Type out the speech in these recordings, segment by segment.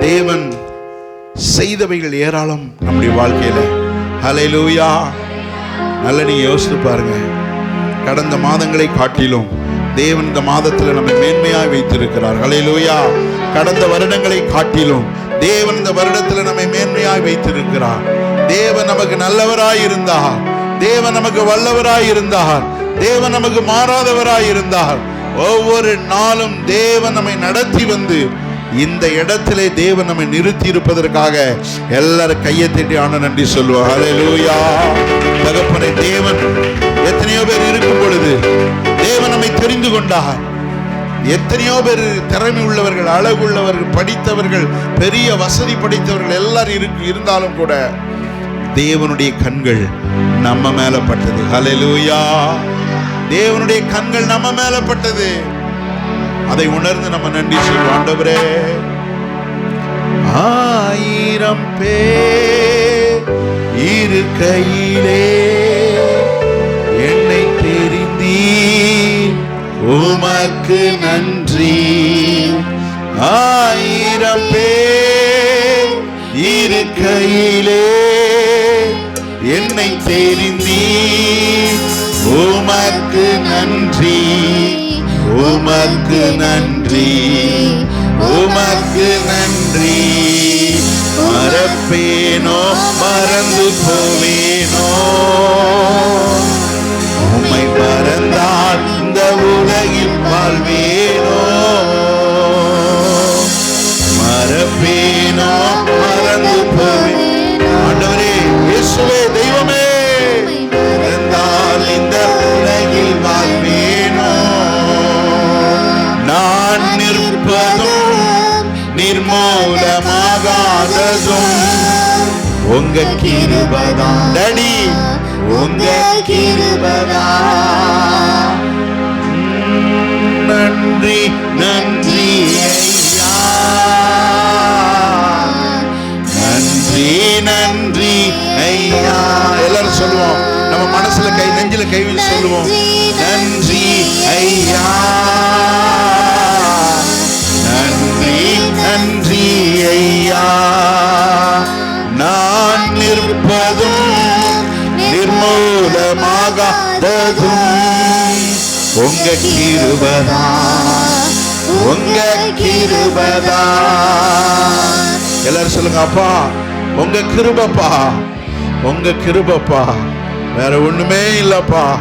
தேவன் செய்தவைகள் ஏராளம் நம்முடைய வாழ்க்கையில. ஹalleluya. நல்ல நீ யோசித்து பாருங்க. கடந்த மாதங்களை காட்டிலும் தேவன் இந்த மாதத்தில் நம்மை மேன்மையாய் வைத்திருக்கிறார். ஹalleluya. கடந்த வருடங்களை காட்டிலும் தேவன் இந்த வருடத்தில் நம்மை மேன்மையாய் வைத்திருக்கிறார். தேவன் நமக்கு நல்லவராய் இருந்தார். தேவன் நமக்கு வல்லவராய் இருந்தார். தேவன் நமக்கு மாறாதவராய் இருந்தார். ஒவ்வொரு நாளும் தேவன் நம்மை நடத்தி வந்து இந்த இடத்திலே தேவன் நம்மை நிறுத்தி இருப்பதற்காக எல்லாரும் கையை தட்டி ஆன நன்றி சொல்லுவோம் ஹalleluya தகப்பனை தேவன் எத்தனையோ பேர் இருக்கும் பொழுது தேவன் நம்மை தெரிந்து கொண்டார். எத்தனையோ பேர் திறமை உள்ளவர்கள் அழகுள்ளவர்கள் படித்தவர்கள் பெரிய வசதி படைத்தவர்கள் எல்லாரும் இருக்கு இருந்தாலும் கூட தேவனுடைய கண்கள் நம்ம மேல பட்டது. தேவனுடைய கண்கள் நம்ம மேல பட்டது. அதை உணர்ந்து நம்ம நன்றி சொல்லுவோம் ஆண்டவரே ஆயிரம் பேர் இருக்கையிலே என்னை தெரிந்தீ உமக்கு நன்றி. ஆயிரம் பேர் இருக்கையிலே என்னை தெரிந்தீ உமக்கு நன்றி. உமக்கு நன்றி. உமக்கு நன்றி. மறப்பேனோ மறந்து போவேனோ உங்க தடி டடி கிருபதா உங்க கிருபதா எல்லாரும் சொல்லுங்க அப்பா உங்க கிருபப்பா உங்க கிருபப்பா. வேற ஒண்ணுமே இல்லப்பா.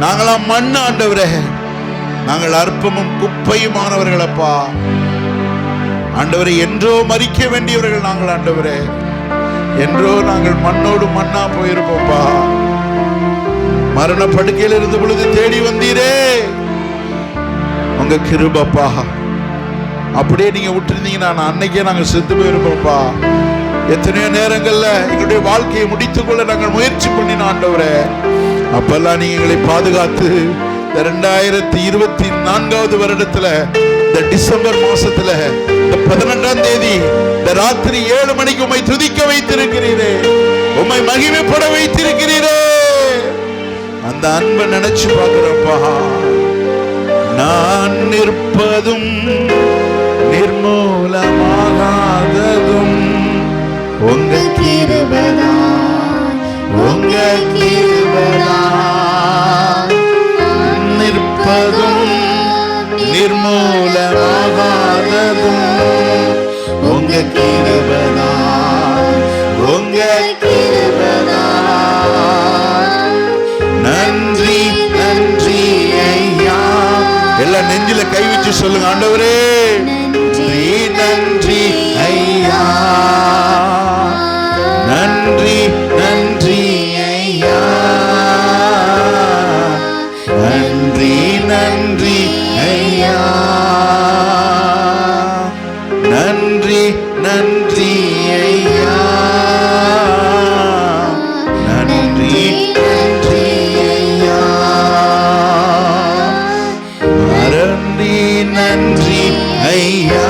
நாங்களாம் மண் ஆண்டவரே நாங்கள் அற்பமும் குப்பையுமானவர்களப்பா. ஆண்டவரை என்றோ மறிக்க வேண்டியவர்கள் நாங்கள் ஆண்டவரே. என்றோ நாங்கள் மண்ணோடு மண்ணா போயிருப்போம்ப்பா. மரண படுக்கையில் இருந்த பொழுது தேடி வந்தீரே. உங்க கிருபப்பா அப்படியே நீங்க விட்டுருந்தீங்கன்னா நான் அன்னைக்கே நாங்கள் செத்து போயிருப்போம்ப்பா எத்தனையோ நேரங்கள்ல எங்களுடைய வாழ்க்கையை முடித்துக்கொள்ள நாங்கள் முயற்சி பண்ணின ஆண்டவரே. அப்பெல்லாம் நீங்க எங்களை பாதுகாத்து ரெண்டாயிரத்தி இருபத்தி நான்காவது வருடத்துல இந்த டிசம்பர் மாசத்துல இந்த பதினெட்டாம் தேதி இந்த ராத்திரி ஏழு மணிக்கு உம்மை துதிக்க வைத்திருக்கிறீரே. உம்மை மகிமைப்பட வைத்திருக்கிறீரே. அந்த அன்பை நினைச்சு பார்க்கிறப்பா நான் நிற்பதும் நிர்மூலமாகாததும் உங்க கிருபதா உங்க கிருபதா நிற்பதும் நிர்மூலமாகாததும் உங்க கிருபதா உங்க கிருபதா சொல்லுங்க ஆண்டவரே. lane.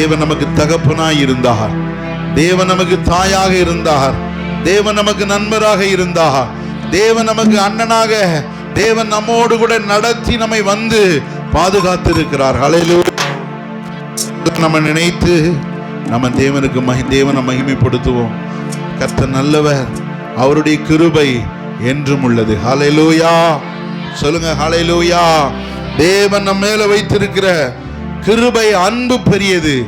தேவன் நமக்கு தகப்பனாய் இருந்தார். தேவன் நமக்கு தாயாக இருந்தார். தேவன் நமக்கு நண்பராக இருந்தார். தேவன் நமக்கு அண்ணனாக தேவன் நம்மோடு கூட நடத்தி நம்மை வந்து பாதுகாத்து இருக்கிறார் நம்ம நினைத்து நம்ம தேவனுக்கு மகி தேவனை மகிமைப்படுத்துவோம். கர்த்தர் நல்லவர் அவருடைய கிருபை என்றும் உள்ளது. ஹalleluya சொல்லுங்க ஹalleluya தேவன் நம்ம மேல வைத்திருக்கிற கிருபை அன்பு பெரியது.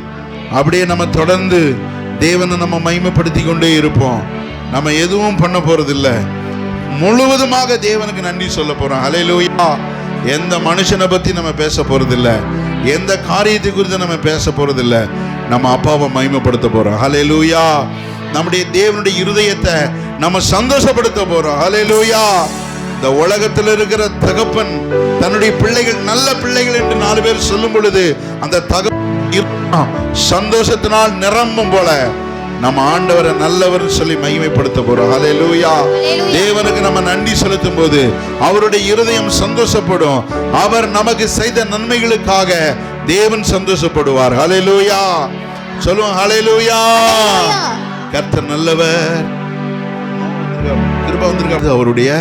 அப்படியே நம்ம தொடர்ந்து தேவனை நம்ம மைமைப்படுத்தி கொண்டே இருப்போம். நம்ம எதுவும் பண்ண போறதில்ல. முழுவதுமாக தேவனுக்கு நன்றி சொல்ல போறோம். ஹalleluya எந்த மனுஷனை பத்தி நம்ம பேச போறதில்ல. எந்த காரியத்தை குறித்து நம்ம பேச போறதில்ல. நம்ம அப்பாவை மகிமைப்படுத்த போறோம். ஹalleluya நம்முடைய தேவனுடைய இருதயத்தை நம்ம சந்தோஷப்படுத்த போறோம். ஹalleluya இந்த உலகத்தில் இருக்கிற தகப்பன் தன்னுடைய பிள்ளைகள் நல்ல பிள்ளைகள் என்று நாலு பேர் சொல்லும் பொழுது அந்த தக சந்தோஷத்தினால் நிரம்பும் போல நம்ம ஆண்டவரை நல்லவர் சொல்லி மகிமைப்படுத்த போறோம். ஹalleluya தேவனுக்கு நம்ம நன்றி செலுத்தும் போது அவருடைய இருதயம் சந்தோஷப்படும். அவர் நமக்கு செய்த நன்மைகளுக்காக தேவன் சந்தோஷப்படுவார். ஹalleluya சொல்லுவோம் ஹalleluya கர்த்தர் நல்லவர். கிருபை வந்திருக்காரு. அவருடைய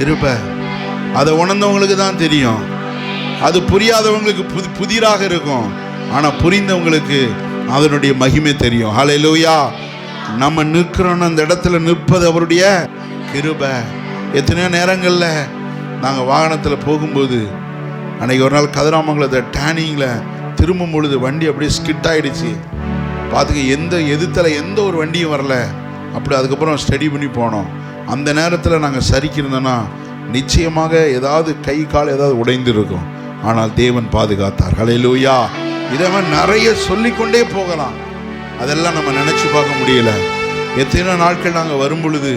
கிருப அதை உணர்ந்தவங்களுக்கு தான் தெரியும். அது புரியாதவங்களுக்கு புது புதிராக இருக்கும். ஆனால் புரிந்தவங்களுக்கு அதனுடைய மகிமை தெரியும். ஹalleluya நம்ம நிற்கிறோன்னு அந்த இடத்துல நிற்பது அவருடைய கிருப. எத்தனையோ நேரங்களில் நாங்கள் வாகனத்தில் போகும்போது அன்றைக்கி ஒரு நாள் கதிராமங்கலத்தை டேனிங்கில் திரும்பும் பொழுது வண்டி அப்படியே ஸ்கிட் ஆகிடுச்சு பார்த்துக்க எந்த எதிர்த்தல எந்த ஒரு வண்டியும் வரல. அப்படி அதுக்கப்புறம் ஸ்டடி பண்ணி போனோம். அந்த நேரத்தில் நாங்கள் சரிக்கிருந்தோன்னா நிச்சயமாக ஏதாவது கை கால் ஏதாவது உடைந்திருக்கும். ஆனால் தேவன் பாதுகாத்தார். ஹலையிலூயா இதை மாதிரி நிறைய சொல்லிக்கொண்டே போகலாம். அதெல்லாம் நம்ம நினச்சி பார்க்க முடியல. எத்தனையோ நாட்கள் நாங்கள் வரும் பொழுது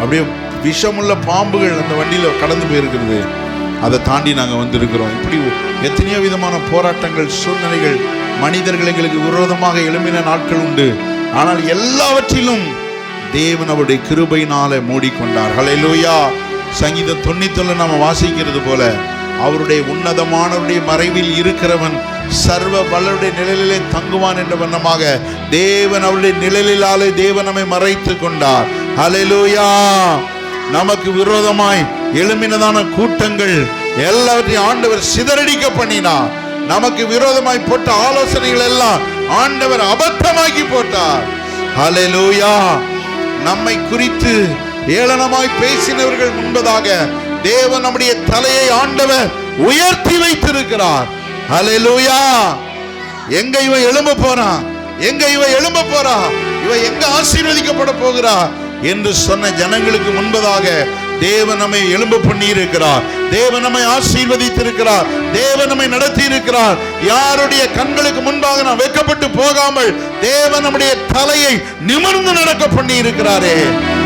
அப்படியே விஷமுள்ள பாம்புகள் அந்த வண்டியில் கடந்து போயிருக்கிறது. அதை தாண்டி நாங்கள் வந்திருக்கிறோம். இப்படி எத்தனையோ விதமான போராட்டங்கள் சூழ்நிலைகள் மனிதர்கள் எங்களுக்கு விரோதமாக எழும்பின நாட்கள் உண்டு. ஆனால் எல்லாவற்றிலும் தேவன் அவருடைய கிருபையினால மூடிக்கொண்டார். ஹalleluya சங்கீதம் தொண்ணூத்தொன்னு நம்ம வாசிக்கிறது போல அவருடைய உன்னதமானவருடைய மறைவில் இருக்கிறவன் சர்வ வல்லருடைய நிழலிலே தங்குவான் என்ற வண்ணமாக தேவன் அவருடைய நிழலிலாலே தேவன் நம்மை மறைத்து கொண்டார். ஹalleluya நமக்கு விரோதமாய் எழுமினதான கூட்டங்கள் எல்லாவற்றையும் ஆண்டவர் சிதறடிக்க பண்ணினார். நமக்கு விரோதமாய் போட்ட ஆலோசனைகள் எல்லாம் ஆண்டவர் அபத்தமாக்கி போட்டார். ஹalleluya நம்மை குறித்து ஏளனமாய் பேசினவர்கள் முன்பதாக தேவன் நம்முடைய தலையை ஆண்டவர் உயர்த்தி வைத்திருக்கிறார். அலையலூயா எங்க இவன் எழும்ப போறான் எங்க இவன் எழும்ப போறா? இவன் எங்க ஆசீர்வதிக்கப்பட போகிறா? என்று சொன்ன ஜனங்களுக்கு முன்பதாக தேவன் நம்மை எலும்பு பண்ணி இருக்கிறார் தேவன் நம்மை ஆசீர்வதித்திருக்கிறார். தேவன் நம்மை நடத்தி இருக்கிறார் யாருடைய கண்களுக்கு முன்பாக நாம் வெக்கப்பட்டு போகாமல் தேவன் நம்முடைய தலையை நிமிர்ந்து நடக்க பண்ணி இருக்கிறாரே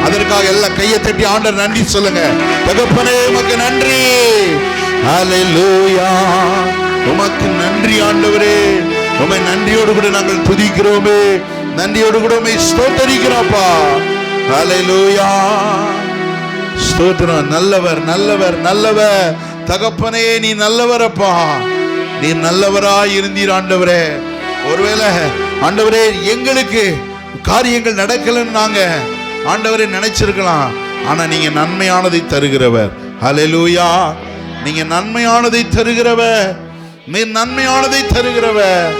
அதற்காக எல்லாம் கையை தட்டி ஆண்டர் நன்றி சொல்லுங்க. தகப்பனே உமக்கு நன்றி. ஹalleluya. உமக்கு நன்றி ஆண்டவரே. உமை நன்றியோடு கூட நாங்கள் துதிக்கிறோமே. நன்றியோடு கூட உமை ஸ்தோத்தரிக்கிறோம்ப்பா. ஹalleluya. ஸ்தோத்திரம். நல்லவர் நல்லவர் நல்லவர். தகப்பனே நீ நல்லவரப்பா. நீ நல்லவராய் இருந்தீர் ஆண்டவரே. ஒருவேளை ஆண்டவரே எங்களுக்கு காரியங்கள் நடக்கலன்னு நாங்க ஆண்டவரே நினைச்சிருக்கலாம். ஆனா நீங்க நன்மையானதை தருகிறவர். ஹலெலூயா நீங்க நன்மையானதை தருகிறவர். நீ நன்மையானதை தருகிறவர்.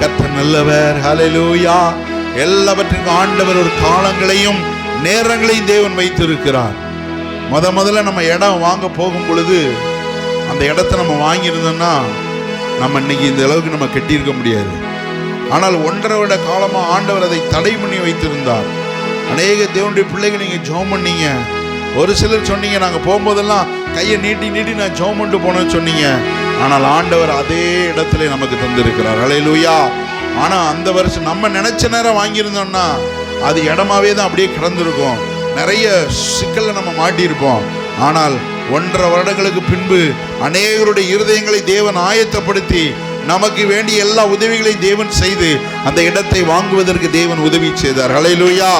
கர்த்தர் நல்லவர். ஹலெலூயா எல்லாவற்றுக்கும் ஆண்டவர் ஒரு காலங்களையும் நேரங்களையும் தேவன் வைத்திருக்கிறார். முத முதல்ல நம்ம இடம் வாங்க போகும் பொழுது அந்த இடத்த நம்ம வாங்கியிருந்தோம்னா நம்ம இன்னைக்கு இந்த அளவுக்கு நம்ம கட்டியிருக்க முடியாது. ஆனால் ஒன்றரை வருட காலமாக ஆண்டவர் அதை தடை பண்ணி வைத்திருந்தார். அநேக தேவனுடைய பிள்ளைங்க நீங்கள் ஜோம் பண்ணீங்க. ஒரு சிலர் சொன்னீங்க நாங்கள் போகும்போதெல்லாம் கையை நீட்டி நீட்டி நான் ஜோம் பண்ணிட்டு போனேன்னு சொன்னீங்க. ஆனால் ஆண்டவர் அதே இடத்துல நமக்கு தந்திருக்கிறார். அலையிலூயா ஆனால் அந்த வருஷம் நம்ம நினச்ச நேரம் வாங்கியிருந்தோம்னா அது இடமாவே தான் அப்படியே கிடந்திருக்கும். நிறைய சிக்கல்ல நம்ம மாட்டியிருப்போம். ஆனால் ஒன்றரை வருடங்களுக்கு பின்பு அநேகருடைய இருதயங்களை தேவன் ஆயத்தப்படுத்தி நமக்கு வேண்டிய எல்லா உதவிகளையும் தேவன் செய்து அந்த இடத்தை வாங்குவதற்கு தேவன் உதவி செய்தார். ஹalleluya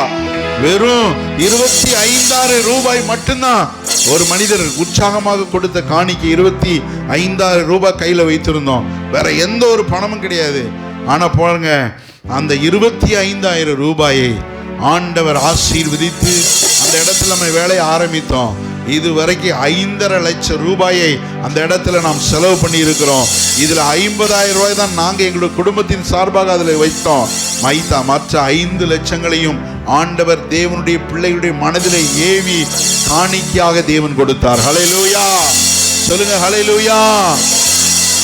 வெறும் இருபத்தி ஐந்தாயிரம் ரூபாய் மட்டும்தான் ஒரு மனிதர் உற்சாகமாக கொடுத்த காணிக்கு இருபத்தி ஐந்தாயிரம் ரூபாய் கையில் வைத்திருந்தோம். வேற எந்த ஒரு பணமும் கிடையாது. ஆனால் போங்க அந்த இருபத்தி ஐந்தாயிரம் ரூபாயை ஆண்டவர் ஆசீர்வதித்து அந்த இடத்துல நம்ம வேலையை ஆரம்பித்தோம். இது வரைக்கும் ஐந்தரை லட்சம் ரூபாயை அந்த இடத்துல நாம் செலவு பண்ணி இருக்கிறோம் இதில் ஐம்பதாயிரம் ரூபாய் தான் நாங்கள் எங்களுடைய குடும்பத்தின் சார்பாக அதில் வைத்தோம். மைத்தா மற்ற ஐந்து லட்சங்களையும் ஆண்டவர் தேவனுடைய பிள்ளைகளுடைய மனதிலே ஏவி காணிக்கையாக தேவன் கொடுத்தார். ஹalleluya. சொல்லுங்க ஹலைலூயா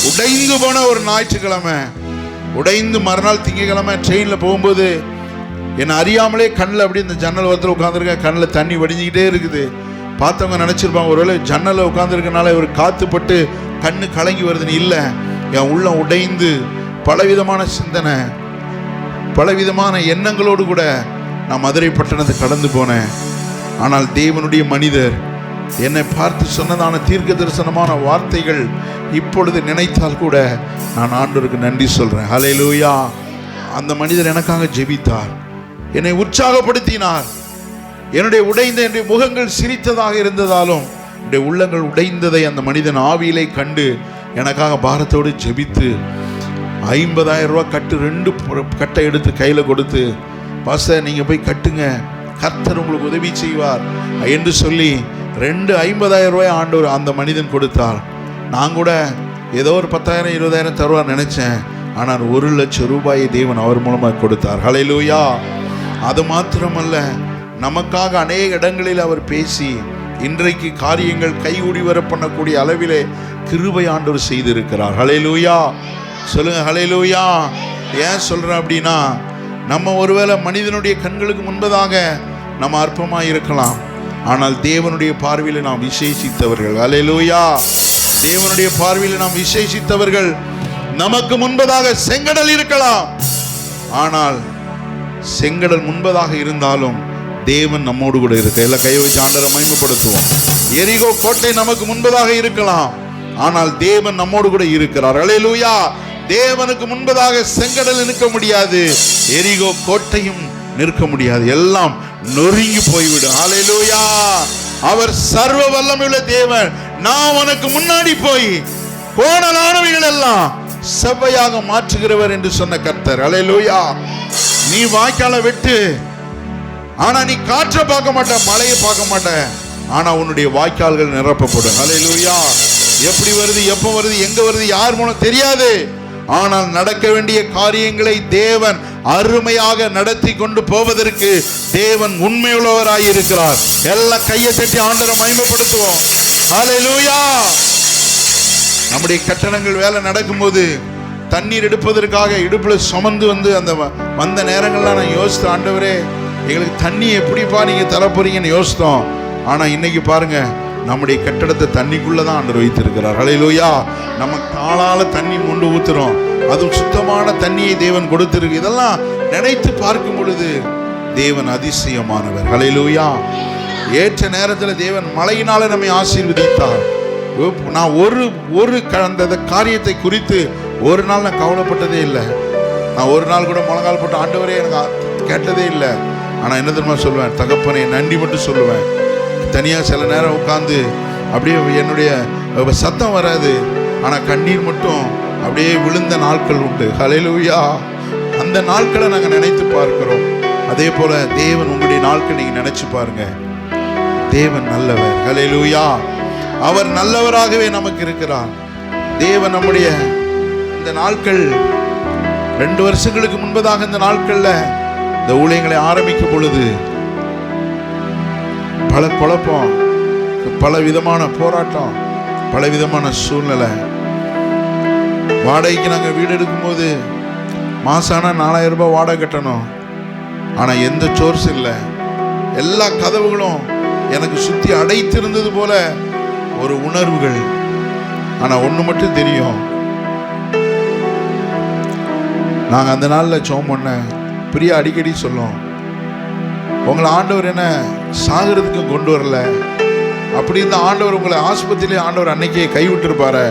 உடைந்து போன ஒரு ஞாயிற்றுக்கிழமை. உடைந்து மறுநாள் திங்கக்கிழமை ட்ரெயினில் போகும்போது என்னை அறியாமலே கண்ணில் அப்படி இந்த ஜன்னல் ஓரத்தில் உட்காந்துருக்கேன் கண்ணில் தண்ணி வடிஞ்சிக்கிட்டே இருக்குது. பார்த்தவங்க நினச்சிருப்பாங்க ஒருவேளை ஜன்னலில் உட்காந்துருக்கனால ஒரு காத்துப்பட்டு கண் கண்ணு கலங்கி வருதுன்னு இல்லை. என் உள்ளம் உடைந்து பலவிதமான சிந்தனை பலவிதமான எண்ணங்களோடு கூட நான் மதுரை பட்டணத்தை கடந்து போனேன். ஆனால் தேவனுடைய மனிதர் என்னை பார்த்து சொன்னதான தீர்க்க தரிசனமான வார்த்தைகள் இப்பொழுது நினைத்தால் கூட நான் ஆண்டோருக்கு நன்றி சொல்கிறேன் ஹலே லூயா அந்த மனிதர் எனக்காக ஜெபித்தார். என்னை உற்சாகப்படுத்தினார். என்னுடைய உடைந்த என்னுடைய முகங்கள் சிரித்ததாக இருந்ததாலும் என்னுடைய உள்ளங்கள் உடைந்ததை அந்த மனிதன் ஆவியிலே கண்டு எனக்காக பாரத்தோடு ஜெபித்து ஐம்பதாயிரம் ரூபா கட்டு ரெண்டு கட்டை எடுத்து கையில் கொடுத்து பாச நீங்கள் போய் கட்டுங்க. கர்த்தர் உங்களுக்கு உதவி செய்வார். என்று சொல்லி ரெண்டு ஐம்பதாயிரம் ரூபாய் ஆண்டவர் அந்த மனிதன் கொடுத்தார். நான் கூட ஏதோ ஒரு பத்தாயிரம் இருபதாயிரம் தருவார் நினச்சேன். ஆனால் ஒரு லட்சம் ரூபாயை தேவன் அவர் மூலமாக கொடுத்தார். ஹalleluya. அது மாத்திரமல்ல நமக்காக அநேக இடங்களில் அவர் பேசி இன்றைக்கு காரியங்கள் கைகூடி வர பண்ணக்கூடிய அளவிலே கிருபை ஆண்டவர் செய்திருக்கிறார். ஹலைலூயா சொல்லுங்க ஹalleluya. ஏன் சொல்கிறேன் அப்படின்னா நம்ம ஒருவேளை மனிதனுடைய கண்களுக்கு முன்பதாக நம்ம அற்பமாக இருக்கலாம். ஆனால் தேவனுடைய பார்வையில் நாம் விசேஷித்தவர்கள். ஹalleluya. தேவனுடைய பார்வையில் நாம் விசேஷித்தவர்கள் நமக்கு முன்பதாக செங்கடல் இருக்கலாம். ஆனால் செங்கடல் முன்பதாக இருந்தாலும் தேவன் நம்மோடு கூட இருக்க. எல்லாம் கை வச்சு ஆண்டரை எரிகோ கோட்டை நமக்கு முன்பதாக இருக்கலாம். ஆனால் தேவன் நம்மோடு கூட இருக்கிறார். அலையலூயா தேவனுக்கு முன்பதாக செங்கடல் நிற்க முடியாது. எரிகோ கோட்டையும் நிற்க முடியாது. எல்லாம் நொறுங்கி போய்விடும். அலையலூயா அவர் சர்வ வல்லமையுள்ள தேவன். நான் உனக்கு முன்னாடி போய் கோணலானவைகள் எல்லாம் செவ்வையாக மாற்றுகிறவர் என்று சொன்ன கர்த்தர். அலையலூயா நீ வாய்க்கால விட்டு ஆனா நீ காற்றை பார்க்க மாட்ட மழையை பார்க்க மாட்ட ஆனா உன்னுடைய வாய்க்கால்கள் நிரப்பப்படும். லூயா எப்படி வருது எப்போ வருது எங்க வருது யார் மூலம் தெரியாது. ஆனால் நடக்க வேண்டிய காரியங்களை தேவன் அருமையாக நடத்தி கொண்டு போவதற்கு தேவன் உண்மையுள்ளவராய் இருக்கிறார். எல்லா கையை தட்டி ஆண்டரை மகிமைப்படுத்துவோம். லூயா நம்முடைய கட்டடங்கள் வேலை நடக்கும்போது தண்ணீர் எடுப்பதற்காக இடுப்பில் சுமந்து வந்து அந்த வ- வந்த நேரங்கள்லாம் நான் யோசித்தேன் ஆண்டவரே எங்களுக்கு தண்ணி எப்படிப்பா நீங்கள் தரப்போறீங்கன்னு யோசித்தோம். ஆனால் இன்னைக்கு பாருங்க நம்முடைய கட்டடத்தை தண்ணிக்குள்ளே தான் ஆண்டவர் வைத்திருக்கிறார். அலையிலோயா நம்ம காலால் தண்ணி கொண்டு ஊற்றுறோம் அதுவும் சுத்தமான தண்ணியை தேவன் கொடுத்துருக்கு. இதெல்லாம் நினைத்து பார்க்கும் பொழுது தேவன் அதிசயமானவர். அலையிலோயா ஏற்ற நேரத்தில் தேவன் மழையினால நம்மை ஆசீர்வதித்தார். நான் ஒரு ஒரு அந்த அந்த காரியத்தை குறித்து ஒரு நாள் நான் கவலைப்பட்டதே இல்லை. நான் ஒரு நாள் கூட முழங்கால் போட்டு ஆண்டவரே எனக்கு கேட்டதே இல்லை. ஆனால் என்ன தெரியுமா சொல்லுவேன்? தகப்பனை நன்றி மட்டும் சொல்லுவேன். தனியாக சில நேரம் உட்காந்து அப்படியே என்னுடைய சத்தம் வராது. ஆனால் கண்ணீர் மட்டும் அப்படியே விழுந்த நாட்கள் உண்டு. ஹலையிலூயா அந்த நாட்களை நாங்கள் நினைத்து பார்க்கிறோம். அதே போல தேவன் உங்களுடைய நாட்கள் நீங்கள் நினைச்சு பாருங்க. தேவன் நல்லவர். ஹலையிலூயா அவர் நல்லவராகவே நமக்கு இருக்கிறார். தேவன் நம்முடைய இந்த நாட்கள் ரெண்டு வருஷங்களுக்கு முன்பதாக இந்த நாட்கள்ல இந்த ஊழியங்களை ஆரம்பிக்கும் பொழுது பல குழப்பம் பல விதமான போராட்டம் பல விதமான சூழ்நிலை. வாடகைக்கு நாங்கள் வீடு எடுக்கும்போது மாதம் ஆனால் நாலாயிரம் ரூபாய் வாடகை கட்டணும். ஆனால் எந்த சோர்ஸ் இல்லை. எல்லா கதவுகளும் எனக்கு சுற்றி அடைத்திருந்தது போல ஒரு உணர்வுகள். ஆனால் ஒன்று மட்டும் தெரியும். நாங்கள் அந்த நாளில் சோம் பண்ண பிரியா அடிக்கடி சொல்லும். உங்களை ஆண்டவர் என்ன சாகிறதுக்கு கொண்டு வரல. அப்படி இருந்த ஆண்டவர் உங்களை ஆஸ்பத்திரியிலே ஆண்டவர் அன்னைக்கே கைவிட்டிருப்பாரு.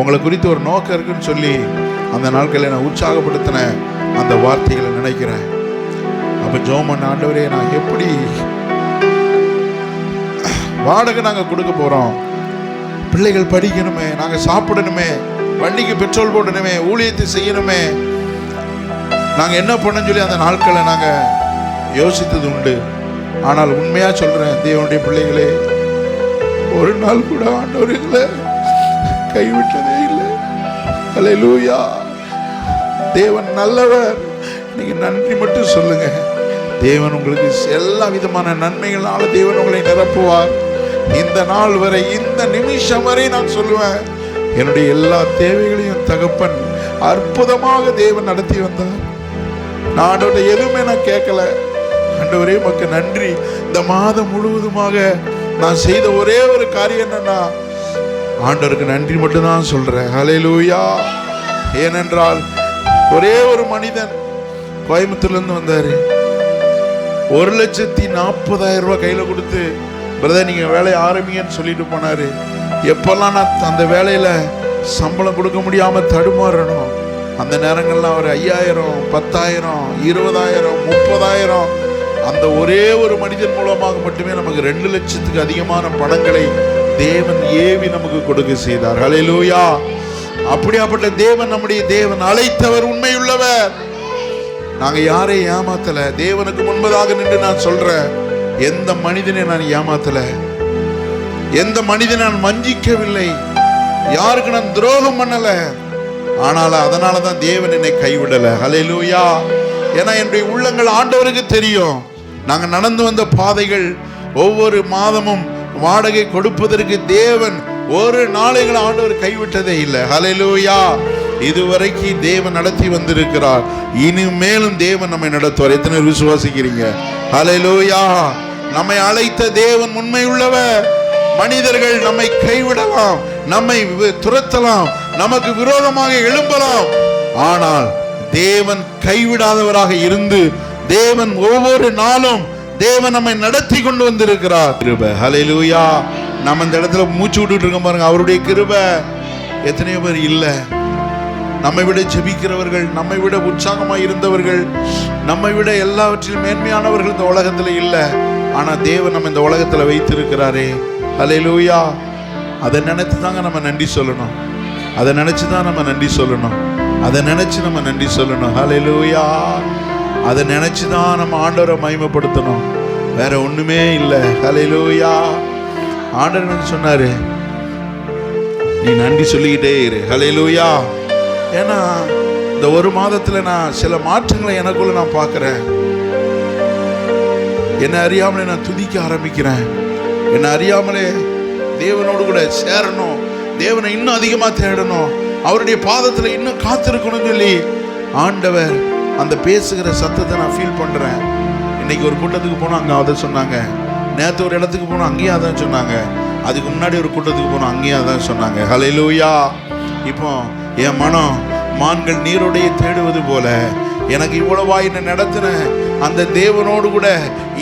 உங்களை குறித்து ஒரு நோக்கம் இருக்குன்னு சொல்லி அந்த நாட்களில் நான் உற்சாகப்படுத்தின அந்த வார்த்தைகளை நினைக்கிறேன். அப்போ ஜோமன் ஆண்டவரே நான் எப்படி வாடகை நாங்கள் கொடுக்க போகிறோம் பிள்ளைகள் படிக்கணுமே நாங்கள் சாப்பிடணுமே வண்டிக்கு பெட்ரோல் போடணுமே ஊழியத்தை செய்யணுமே நாங்கள் என்ன பண்ணோன்னு சொல்லி அந்த நாட்களை நாங்கள் யோசித்தது உண்டு. ஆனால் உண்மையாக சொல்கிறேன் தேவனுடைய பிள்ளைகளே ஒரு நாள் கூட ஆண்டவர் இல்லை கைவிட்டதே இல்லை. அலை லூயா தேவன் நல்லவர். நீங்கள் நன்றி மட்டும் சொல்லுங்க. தேவன் உங்களுக்கு எல்லா விதமான நன்மைகளால் தேவன் உங்களை நிரப்புவார். இந்த நாள் வரை இந்த நிமிஷம் வரை நான் சொல்லுவேன் என்னுடைய எல்லா தேவைகளையும் தகப்பன் அற்புதமாக தேவன் நடத்தி வந்தார். நான் ஆண்டவர்ட்ட எதுவுமே நான் கேட்கல. ஆண்டவரே உமக்கு நன்றி. இந்த மாதம் முழுவதுமாக நான் செய்த ஒரே ஒரு காரியம் என்னன்னா ஆண்டவருக்கு நன்றி மட்டும்தான் சொல்றேன். லூயா ஏனென்றால் ஒரே ஒரு மனிதன் கோயம்புத்தூர்லேருந்து வந்தார். வந்தாரு ஒரு லட்சத்தி நாற்பதாயிரம் ரூபாய் கையில் கொடுத்து பிரதர் நீங்கள் வேலையை ஆரம்பிங்கன்னு சொல்லிட்டு போனார். எப்போல்லாம் நான் அந்த வேலையில் சம்பளம் கொடுக்க முடியாமல் தடுமாறணும் அந்த நேரங்களில் அவர் ஐயாயிரம் பத்தாயிரம் இருபதாயிரம் முப்பதாயிரம். அந்த ஒரே ஒரு மனிதன் மூலமாக மட்டுமே நமக்கு ரெண்டு லட்சத்துக்கு அதிகமான பணங்களை தேவன் ஏவி நமக்கு கொடுக்க செய்தார். ஹalleluya அப்படியாப்பட்ட தேவன் நம்முடைய தேவன் அழைத்தவர் உண்மையுள்ளவர். நாங்கள் யாரையும் ஏமாத்தல? தேவனுக்கு முன்பதாக நின்று நான் சொல்றேன் எந்த மனிதனை நான் ஏமாத்தல? எந்த மனிதனை நான் வஞ்சிக்கவில்லை? யாருக்கு நான் துரோகம் பண்ணலை? ஆனால் அதனால தான் தேவன் என்னை கைவிடலை. ஹலெலூயா ஏன்னா என்னுடைய உள்ளங்கள் ஆண்டவருக்கு தெரியும். நாங்கள் நடந்து வந்த பாதைகள் ஒவ்வொரு மாதமும் வாடகை கொடுப்பதற்கு தேவன் ஒரு நாளைகள் ஆண்டவர் கைவிட்டதே இல்லை. ஹலெலூயா இதுவரைக்கும் தேவன் நடத்தி வந்திருக்கிறார். இனிமேலும் தேவன் நம்மை நடத்துவார். எத்தனை விசுவாசிக்கிறீங்க? ஹலெலூயா நம்மை அழைத்த தேவன் உண்மை உள்ளவர் மனிதர்கள் நம்மை கைவிடலாம். நம்மை வி- துரத்தலாம். நமக்கு விரோதமாக எழும்பலாம். ஆனால் தேவன் கைவிடாதவராக இருந்து தேவன் ஒவ்வொரு நாளும் தேவன் நம்மை நடத்தி கொண்டு வந்திருக்கிறார். கிருப. ஹலெலூயா நம்ம இந்த இடத்துல மூச்சு விட்டுட்டு இருக்கோம் பாருங்க. அவருடைய கிருபை. எத்தனையோ பேர் இல்லை. நம்மை விட ஜெபிக்கிறவர்கள் நம்மை விட உற்சாகமாக இருந்தவர்கள் நம்மை விட எல்லாவற்றிலும் மேன்மையானவர்கள் இந்த உலகத்தில் இல்லை. ஆனால் தேவன் நம்ம இந்த உலகத்தில் வைத்திருக்கிறாரே. ஹalleluya அதை நினைத்து தாங்க நம்ம நன்றி சொல்லணும். அதை நினச்சி தான் நம்ம நன்றி சொல்லணும். அதை நினச்சி நம்ம நன்றி சொல்லணும். ஹalleluya அதை நினச்சி தான் நம்ம ஆண்டவரை மகிமைப்படுத்தணும். வேற ஒன்றுமே இல்லை. ஹalleluya ஆண்டவர் சொன்னார்? நீ நன்றி சொல்லிக்கிட்டே இரு. ஹalleluya ஏன்னா இந்த ஒரு மாதத்தில் நான் சில மாற்றங்களை எனக்குள்ள நான் பார்க்குறேன். என்னை அறியாமலே நான் துதிக்க ஆரம்பிக்கிறேன். என்னை அறியாமலே தேவனோடு கூட சேரணும். தேவனை இன்னும் அதிகமாக தேடணும். அவருடைய பாதத்தில் இன்னும் காத்திருக்கணும்னு சொல்லி ஆண்டவர் அந்த பேசுகிற சத்தத்தை நான் ஃபீல் பண்ணுறேன் இன்னைக்கு ஒரு கூட்டத்துக்கு போனோம் அங்கே அதை சொன்னாங்க. நேற்று ஒரு இடத்துக்கு போனோம் அங்கேயும் அதான் சொன்னாங்க. அதுக்கு முன்னாடி ஒரு கூட்டத்துக்கு போனோம் அங்கேயும் அதான் சொன்னாங்க. ஹalleluya இப்போ என் மனம் மான்கள் நீரோடைய தேடுவது போல எனக்கு இவ்வளவா என்னை நடத்தின அந்த தேவனோடு கூட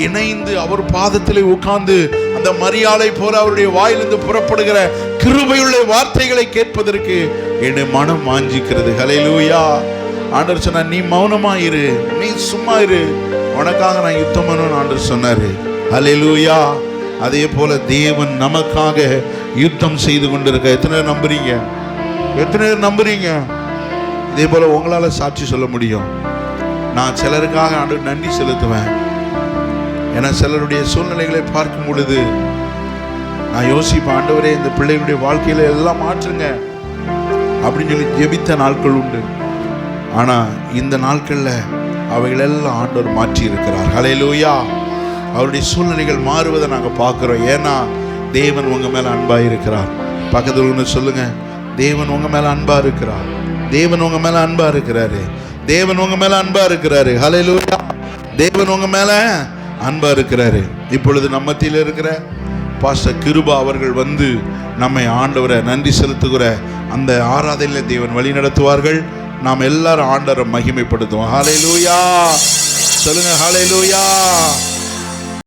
இணைந்து அவர் பாதத்தில் உட்கார்ந்து அந்த மரியாதை போல அவருடைய வாயிலிருந்து புறப்படுகிற கிருபையுள்ள வார்த்தைகளை கேட்பதற்கு என்னை மனம் வாஞ்சிக்கிறது. ஹலையிலூயா ஆண்டர் சொன்னார் நீ மௌனமா இரு. நீ சும்மா இரு. உனக்காக நான் யுத்தம் பண்ணணும்னு ஆண்டவர் சொன்னாரு. லூயா அதே போல தேவன் நமக்காக யுத்தம் செய்து கொண்டிருக்க எத்தனை பேர் நம்புறீங்க? எத்தனை பேர் நம்புறீங்க? இதே போல உங்களால சாட்சி சொல்ல முடியும். நான் சிலருக்காக ஆண்டு நன்றி செலுத்துவேன். ஏன்னா சிலருடைய சூழ்நிலைகளை பார்க்கும் பொழுது நான் யோசிப்பேன் ஆண்டவரே இந்த பிள்ளைகளுடைய வாழ்க்கையில எல்லாம் மாற்றுங்க. அப்படின்னு சொல்லி ஜெபித்த நாட்கள் உண்டு. ஆனா இந்த நாட்கள்ல அவைகளெல்லாம் ஆண்டவர் மாற்றி இருக்கிறார் ஹalleluya. அவருடைய சூழ்நிலைகள் மாறுவதை நாங்கள் பார்க்குறோம். ஏன்னா தேவன் உங்கள் மேலே அன்பாக இருக்கிறார். பக்கத்தில் ஒன்று சொல்லுங்கள் தேவன் உங்கள் மேலே அன்பாக இருக்கிறார். தேவன் உங்கள் மேலே அன்பாக இருக்கிறாரு. தேவன் உங்கள் மேலே அன்பாக இருக்கிறாரு. ஹலையிலூயா தேவன் உங்கள் மேலே அன்பா இருக்கிறாரு. இப்பொழுது நம்ம மத்தியில் இருக்கிற பாஸ்டர் கிருபா அவர்கள் வந்து நம்மை ஆண்டவரை நன்றி செலுத்துகிற அந்த ஆராதனையில் தேவன் வழி நடத்துவார்கள். நாம் எல்லாரும் ஆண்டவரை மகிமைப்படுத்துவோம். ஹாலை லூயா சொல்லுங்க ஹalleluya